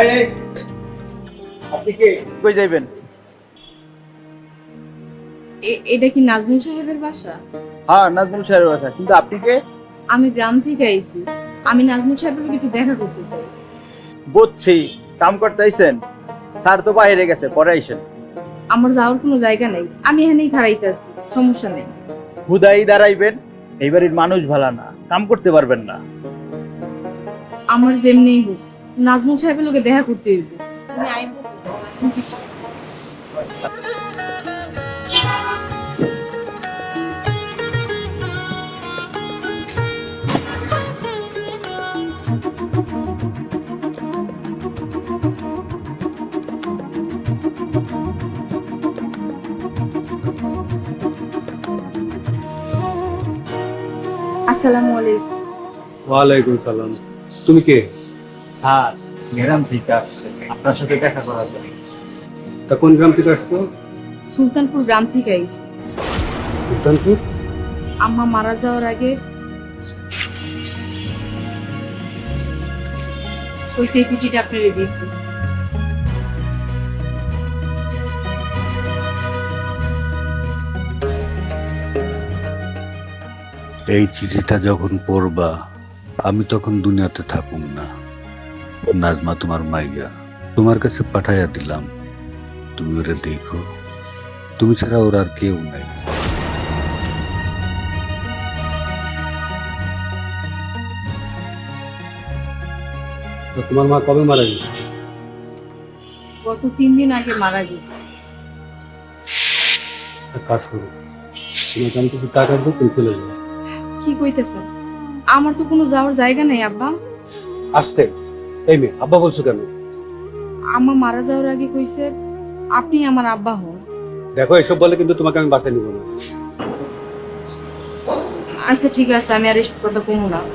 এই এই। আপনি কে? কই যাইবেন? এটা কি নাজমুল সাহেবের বাসা? হ্যাঁ নাজমুল সাহেবের বাসা। কিন্তু আপনি কে? আমি গ্রাম থেকে আইছি। আমি নাজমুল সাহেবের একটু দেখা করতে চাই। বুঝছি। কাম করতে আইছেন? স্যার তো বাইরে গেছে পরে আইসেন। আমার যাওয়ার কোনো জায়গা নেই। আমি এখানেই খাড়াইতে আছি সমস্যা নেই। হুদাই দাঁড়াইবেন? এই বাড়ির মানুষ ভালো না কাম করতে পারবেন না। আমার যেমনি হোক। নাজমুল সাহেবের লোকে দেখা করতে হইব। আমি আইবো আসসালামু আলাইকুম। ওয়ালাইকুম সালাম। তুমি কে? স্যার গ্রাম থেকে আসছে। আপনার সাথে দেখা করার জন্য। তা কোন গ্রাম থেকে আসছো? সুলতানপুর গ্রাম থেকে আইছি। সুলতানপুর? আম্মা মারা যাওয়ার আগে ওই সিসিটিভিটা আপনার দেখুন এই চিঠিটা যখন পড়বা আমি তখন দুনিয়াতে থাকুম না। নাজমা তোমার মাইয়া তোমার কাছে পাঠাইয়া দিলাম। তুমি ওরা দেখো তুমি ছাড়া ওর আর কেউ নাই। তা তোমার মা কবে মারা গেছে? গত তিন দিন আগে মারা গেছে। কাজ করো তোমাকে আমি কিছু টাকা দেবো তুমি চলে যাও। কি কইতেছেন আমার তো কোনো যাওয়ার জায়গা নেই আব্বা। আসতে। এই মেয়ে আব্বা বলছো কেন? আম্মা মারা যাওয়ার আগে কইছে আপনি আমার আব্বা হন। দেখো এসব বলে কিন্তু তোমাকে আমি বাসায় নিব না। আচ্ছা ঠিক আছে আমি আর এসব কথা কমু না।